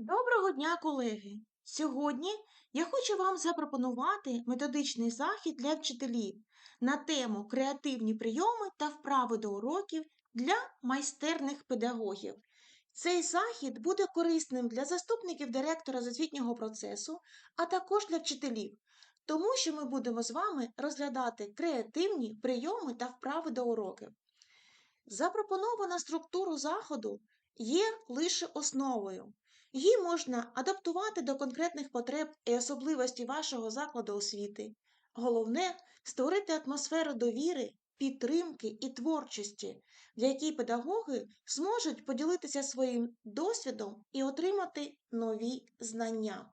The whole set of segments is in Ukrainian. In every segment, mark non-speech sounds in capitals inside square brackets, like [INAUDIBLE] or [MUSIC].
Доброго дня, колеги! Сьогодні я хочу вам запропонувати методичний захід для вчителів на тему креативні прийоми та вправи до уроків для майстерних педагогів. Цей захід буде корисним для заступників директора з освітнього процесу, а також для вчителів, тому що ми будемо з вами розглядати креативні прийоми та вправи до уроків. Запропонована структура заходу є лише основою. Її можна адаптувати до конкретних потреб і особливостей вашого закладу освіти. Головне створити атмосферу довіри, підтримки і творчості, в якій педагоги зможуть поділитися своїм досвідом і отримати нові знання.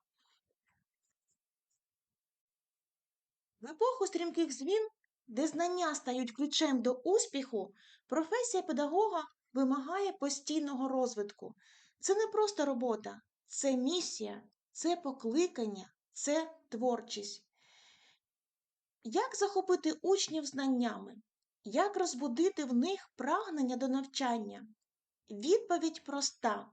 В епоху стрімких змін, де знання стають ключем до успіху, професія педагога вимагає постійного розвитку. Це не просто робота, це місія, це покликання, це творчість. Як захопити учнів знаннями? Як розбудити в них прагнення до навчання? Відповідь проста: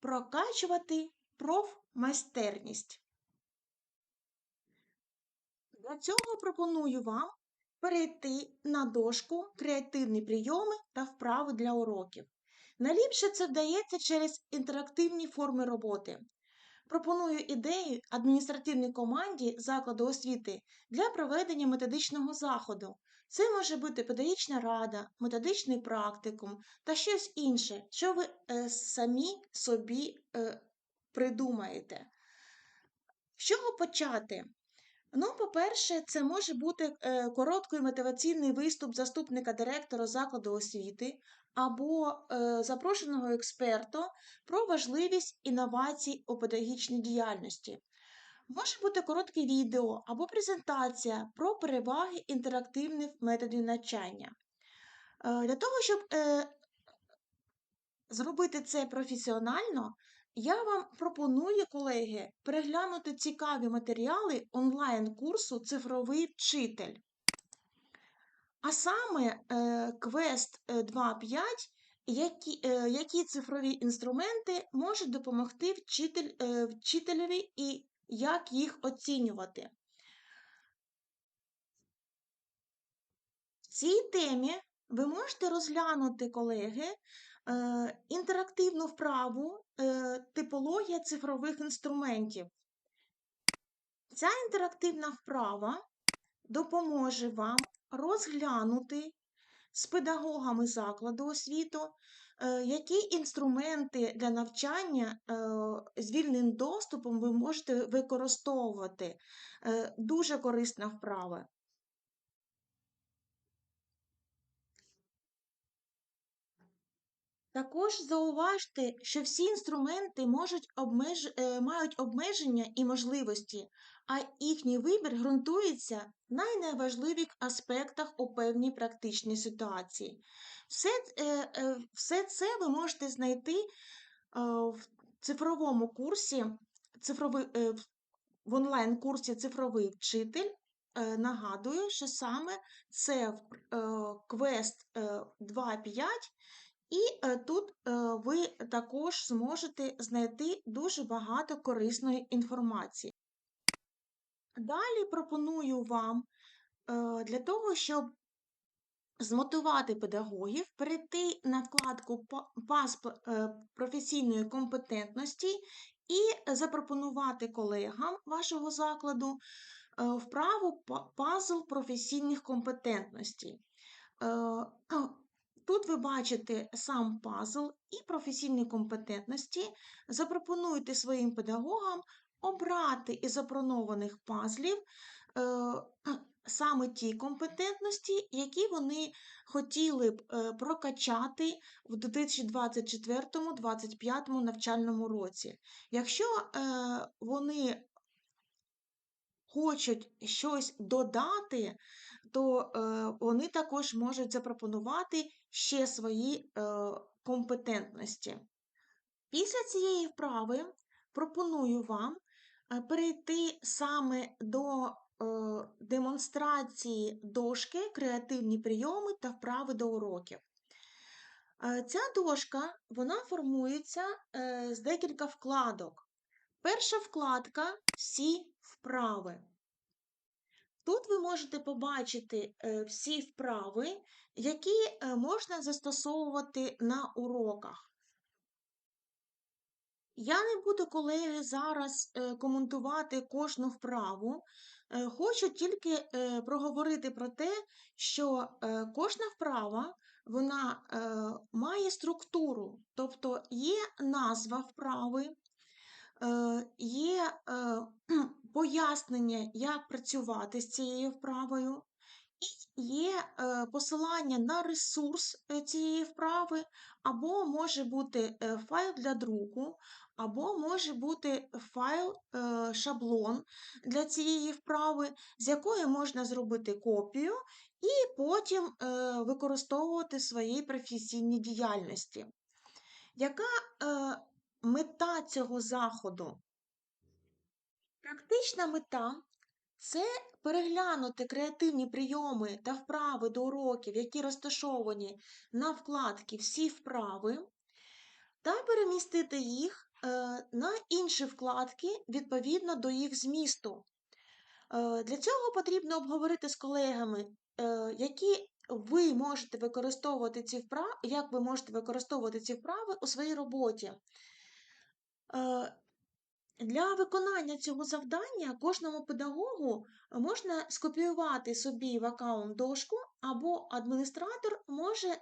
прокачувати профмайстерність. Для цього пропоную вам перейти на дошку креативні прийоми та вправи для уроків. Найліпше це вдається через інтерактивні форми роботи. Пропоную ідею адміністративній команді закладу освіти для проведення методичного заходу. Це може бути педагогічна рада, методичний практикум та щось інше, що ви е, самі собі е, придумаєте. З чого почати? Ну, по-перше, це може бути е, короткий мотиваційний виступ заступника директора закладу освіти або е, запрошеного експерта про важливість інновацій у педагогічній діяльності. Може бути коротке відео або презентація про переваги інтерактивних методів навчання. Е, Для того, щоб е, зробити це професіонально, я вам пропоную, колеги, переглянути цікаві матеріали онлайн-курсу Цифровий вчитель. А саме е, квест е, 2.5, які, е, які цифрові інструменти можуть допомогти вчитель, е, вчителеві і як їх оцінювати. В цій темі ви можете розглянути, колеги, е, інтерактивну вправу е, типологія цифрових інструментів. Ця інтерактивна вправа допоможе вам розглянути з педагогами закладу освіту, е, які інструменти для навчання е, з вільним доступом ви можете використовувати. Е, Дуже корисна вправа. Також зауважте, що всі інструменти можуть обмеж... мають обмеження і можливості, а їхній вибір ґрунтується на найважливіших аспектах у певній практичній ситуації. Все, е, е, все це ви можете знайти е, в цифровому курсі, в- онлайн-курсі Цифровий вчитель. Нагадую, що саме це квест е, 2.5, і тут ви також зможете знайти дуже багато корисної інформації. Далі пропоную вам е, для того, щоб змотивувати педагогів, перейти на вкладку «Па- «Пас е, професійної компетентності і запропонувати колегам вашого закладу е, вправу пазл професійних компетентностей. [CLEARS THROAT] Тут ви бачите сам пазл і професійні компетентності. Запропонуйте своїм педагогам обрати із запропонованих пазлів е, [CLEARS THROAT] саме ті компетентності, які вони хотіли б е, прокачати в 2024-2025 навчальному році. Якщо е, вони хочуть щось додати, то е, вони також можуть запропонувати ще свої е, компетентності. Після цієї вправи пропоную вам перейти саме до е, демонстрації дошки, креативні прийоми та вправи до уроків. Е, Ця дошка вона формується е, з декілька вкладок. Перша вкладка всі вправи. Тут ви можете побачити е, всі вправи, які е, можна застосовувати на уроках. Я не буду, колеги, зараз е, коментувати кожну вправу. Е, Хочу тільки е, проговорити про те, що кожна вправа вона має структуру, тобто є назва вправи, є пояснення, як працювати з цією вправою, і є е, посилання на ресурс е, цієї вправи, або може бути е, файл для друку, або може бути файл шаблон для цієї вправи, з якої можна зробити копію і потім використовувати в своїй професійній діяльності. Яка мета цього заходу? Практична мета це переглянути креативні прийоми та вправи до уроків, які розташовані на вкладці Всі вправи, та перемістити їх е, на інші вкладки відповідно до їх змісту. Е, Для цього потрібно обговорити з колегами, е, які ви можете використовувати ці вправи, як ви можете використовувати ці вправи у своїй роботі. Для виконання цього завдання кожному педагогу можна скопіювати собі в аккаунт дошку, або адміністратор може е,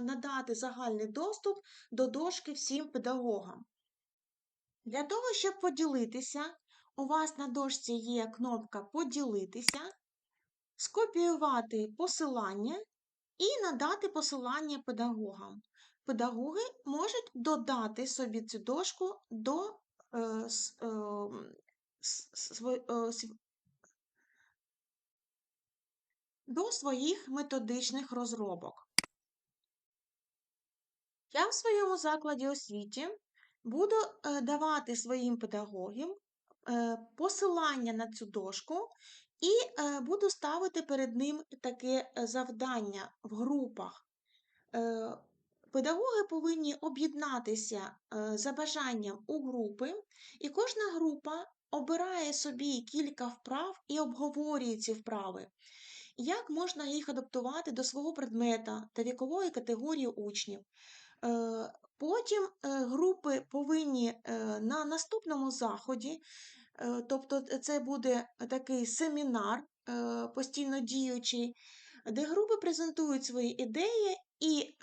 надати загальний доступ до дошки всім педагогам. Для того, щоб поділитися, у вас на дошці є кнопка Поділитися, скопіювати посилання і надати посилання педагогам. Педагоги можуть додати собі цю дошку до е, е, е, св- до своїх методичних розробок. Я в своєму закладі освіті буду е, давати своїм педагогам е, посилання на цю дошку і е, буду ставити перед ним таке е, завдання в групах. Педагоги повинні об'єднатися е, за бажанням у групи, і кожна група обирає собі кілька вправ і обговорює ці вправи. Як можна їх адаптувати до свого предмета та вікової категорії учнів? Е, Потім е, групи повинні на наступному заході, тобто це буде такий семінар постійно діючий, де групи презентують свої ідеї і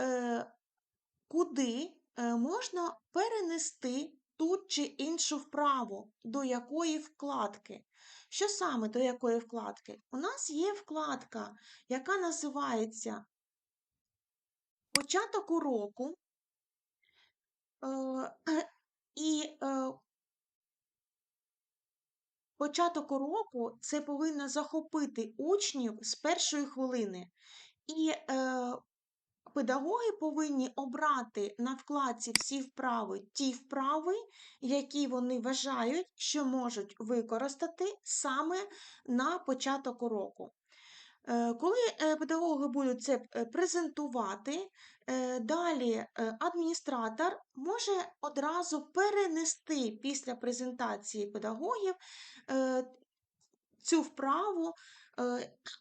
куди е, можна перенести ту чи іншу вправу, до якої вкладки. Що саме до якої вкладки? У нас є вкладка, яка називається Початок уроку. Е, [CLEARS THROAT] І е, початок уроку це повинно захопити учнів з першої хвилини. І педагоги повинні обрати на вкладці всі вправи ті вправи, які вони вважають, що можуть використати саме на початок уроку. Е, Коли е, педагоги будуть це е, презентувати, далі адміністратор може одразу перенести після презентації педагогів цю вправу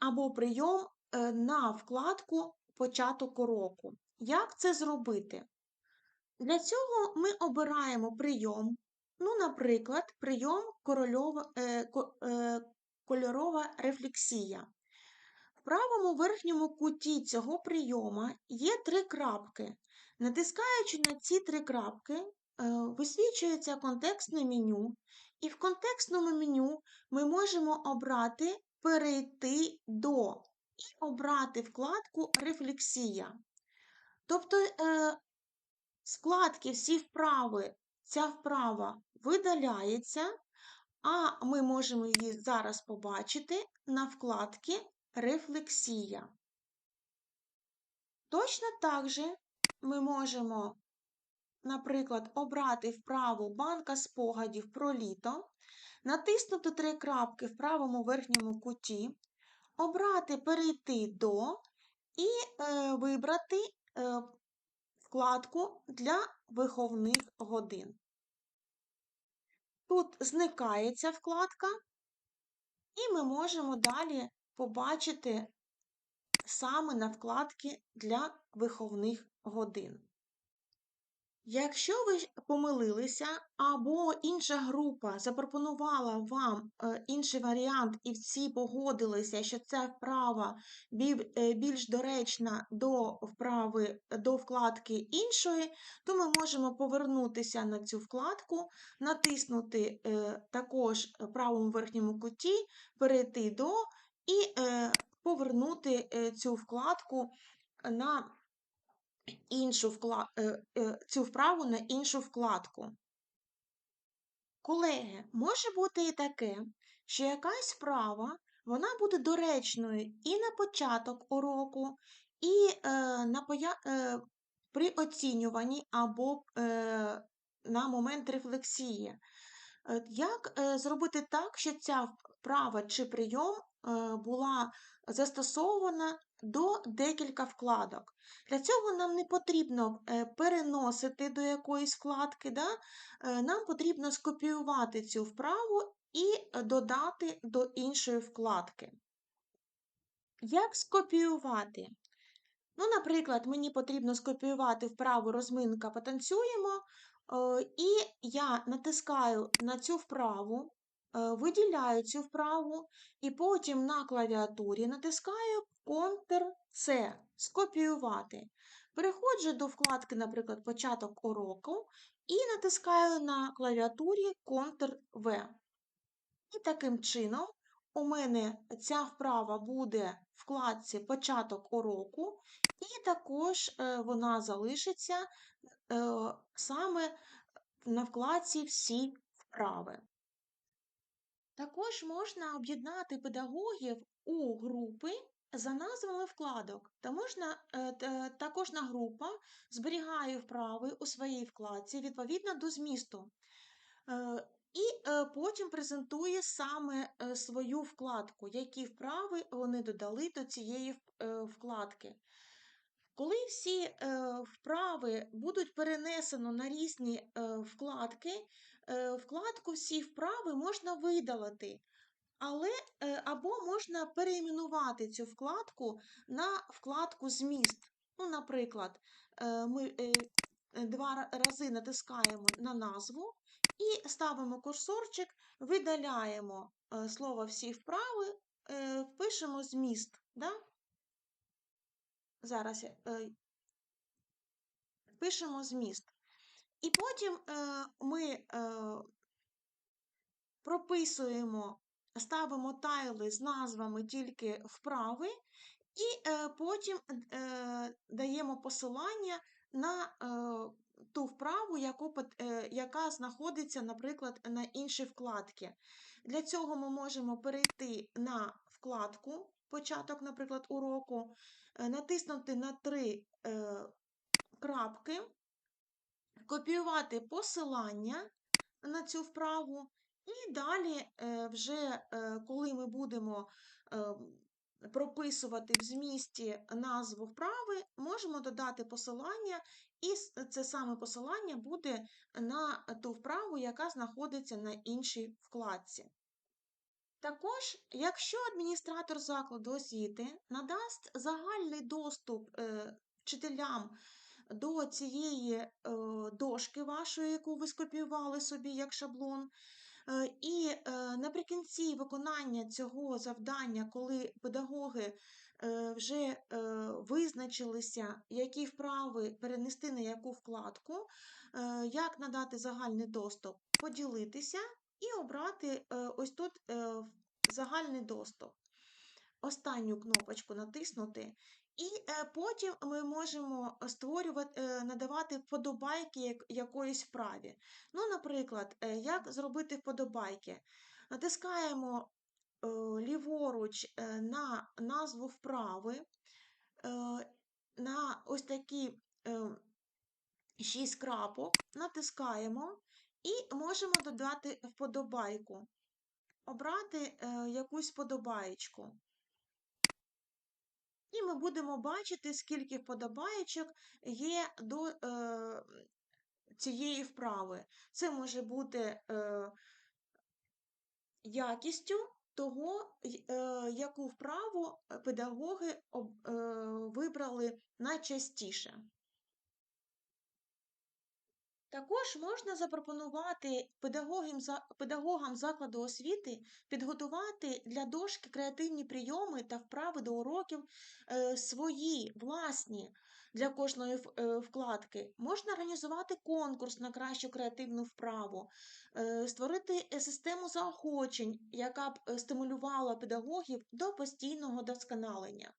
або прийом на вкладку початок уроку. Як це зробити? Для цього ми обираємо прийом, ну, наприклад, прийом корольова, е, е, кольорова рефлексія. В правому верхньому куті цього прийома є три крапки. Натискаючи на ці три крапки, е, висвічується контекстне меню, і в контекстному меню ми можемо обрати Перейти до і обрати вкладку Рефлексія. Тобто е, з вкладки всі вправи, ця вправа видаляється, а ми можемо її зараз побачити на вкладці Рефлексія. Точно так же ми можемо, наприклад, обрати вправу банка спогадів про літо, натиснути три крапки в правому верхньому куті, обрати Перейти до і е, вибрати е, вкладку для виховних годин. Тут зникає ця вкладка, і ми можемо далі побачити саме на вкладки для виховних годин. Якщо ви помилилися, або інша група запропонувала вам е, інший варіант, і всі погодилися, що ця вправа е, більш доречна до вправи до вкладки іншої, то ми можемо повернутися на цю вкладку, натиснути е, також правому верхньому куті, перейти до і повернути цю вкладку на іншу вкла... Е, е, цю вправу на іншу вкладку. Колеги, може бути і таке, що якась вправа вона буде доречною і на початок уроку, і е, на поя... е, при оцінюванні або е, на момент рефлексії. Е, як е, зробити так, щоб ця вправа чи прийом е, була застосована до декілька вкладок? Для цього нам не потрібно переносити до якоїсь вкладки, да? нам потрібно скопіювати цю вправу і додати до іншої вкладки. Як скопіювати? Ну, Наприклад, мені потрібно скопіювати вправу розминка потанцюємо, Е, і я натискаю на цю вправу, е, виділяю цю вправу, і потім на клавіатурі натискаю Ctrl-C скопіювати. Переходжу до вкладки, наприклад, початок уроку, і натискаю на клавіатурі Ctrl-V. І таким чином у мене ця вправа буде в вкладці початок уроку, і також е, вона залишиться Е, саме на вкладці всі вправи. Також можна об'єднати педагогів у групи за назвами вкладок. Та можна, е, та кожна група зберігає вправи у своїй вкладці відповідно до змісту. Е, і потім презентує саме свою вкладку, які вправи вони додали до цієї вкладки. Коли всі е, вправи будуть перенесено на різні е, вкладки, е, вкладку всі вправи можна видалити, але або можна переіменувати цю вкладку на вкладку Зміст. Ну, Наприклад, ми два рази натискаємо на назву і ставимо курсорчик, видаляємо слово всі вправи, пишемо зміст. Да? Зараз е, пишемо зміст. І потім е, ми е, прописуємо, ставимо тайли з назвами тільки вправи, і е, потім е, даємо посилання на е, ту вправу, яку, е, яка знаходиться, наприклад, на іншій вкладці. Для цього ми можемо перейти на вкладку початок, наприклад, уроку, е, натиснути на три е, крапки, копіювати посилання на цю вправу, і далі, е, вже коли ми будемо прописувати в змісті назву вправи, можемо додати посилання, і це саме посилання буде на ту вправу, яка знаходиться на іншій вкладці. Також, якщо адміністратор закладу освіти надасть загальний доступ е, вчителям до цієї е, дошки вашої, яку ви скопіювали собі як шаблон, е, і наприкінці виконання цього завдання, коли педагоги вже визначилися, які вправи перенести на яку вкладку, як надати загальний доступ, поділитися і обрати е, ось тут е, загальний доступ. Останню кнопочку натиснути, і е, потім ми можемо створювати, надавати вподобайки якоїсь вправі. Ну, Наприклад, як зробити вподобайки? Натискаємо ліворуч на назву вправи, на ось такі 6 крапок, натискаємо і можемо додати вподобайку, обрати е, якусь вподобаєчку. І ми будемо бачити, скільки вподобаєчок є до е, цієї вправи. Це може бути е, якістю того, е, яку вправу педагоги об- е, вибрали найчастіше. Також можна запропонувати педагогам, закладу освіти підготувати для дошки креативні прийоми та вправи до уроків е, свої, власні для кожної е, вкладки. Можна організувати конкурс на кращу креативну вправу, е, створити систему заохочень, яка б стимулювала педагогів до постійного досконалення.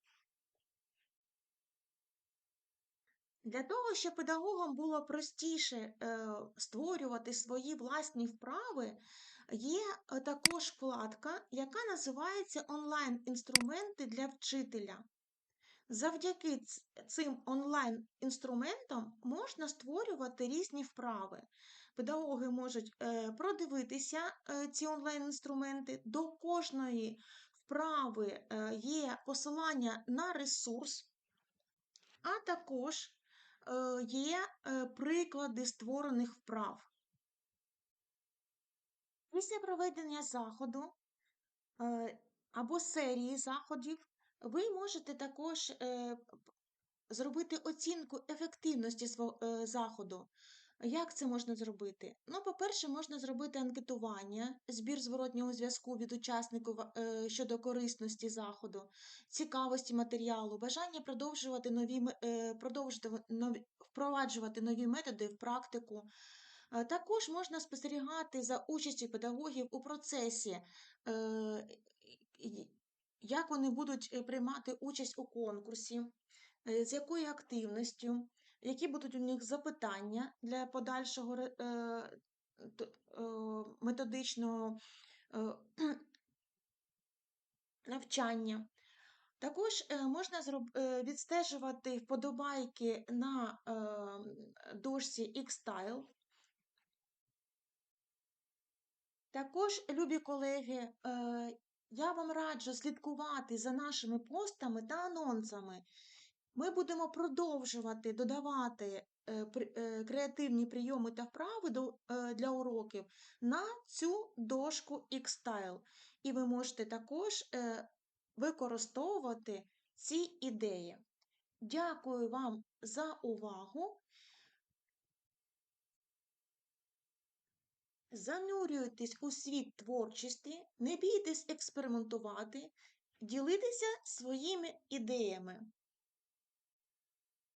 Для того, щоб педагогам було простіше е, створювати свої власні вправи, є е, також вкладка, яка називається онлайн-інструменти для вчителя. Завдяки цим онлайн-інструментам можна створювати різні вправи. Педагоги можуть е, продивитися ці онлайн-інструменти. До кожної вправи є посилання на ресурс, а також є е, приклади створених вправ. Після проведення заходу е, або серії заходів ви можете також е, зробити оцінку ефективності свого е, заходу. Як це можна зробити? Ну, по-перше, можна зробити анкетування, збір зворотнього зв'язку від учасників е, щодо корисності заходу, цікавості матеріалу, бажання продовжувати нові, е, продовжувати нові, впроваджувати нові методи в практику. Е, Також можна спостерігати за участю педагогів у процесі, як вони будуть приймати участь у конкурсі, з якою активністю, які будуть у них запитання для подальшого е, е, методичного е, [CLEARS THROAT] навчання. Також можна відстежувати вподобайки на дошці Xtile. Також, любі колеги, я вам раджу слідкувати за нашими постами та анонсами. Ми будемо продовжувати додавати е, е, креативні прийоми та вправи е, для уроків на цю дошку Xtile. І ви можете також використовувати ці ідеї. Дякую вам за увагу. Занурюйтесь у світ творчості, не бійтесь експериментувати, ділитися своїми ідеями.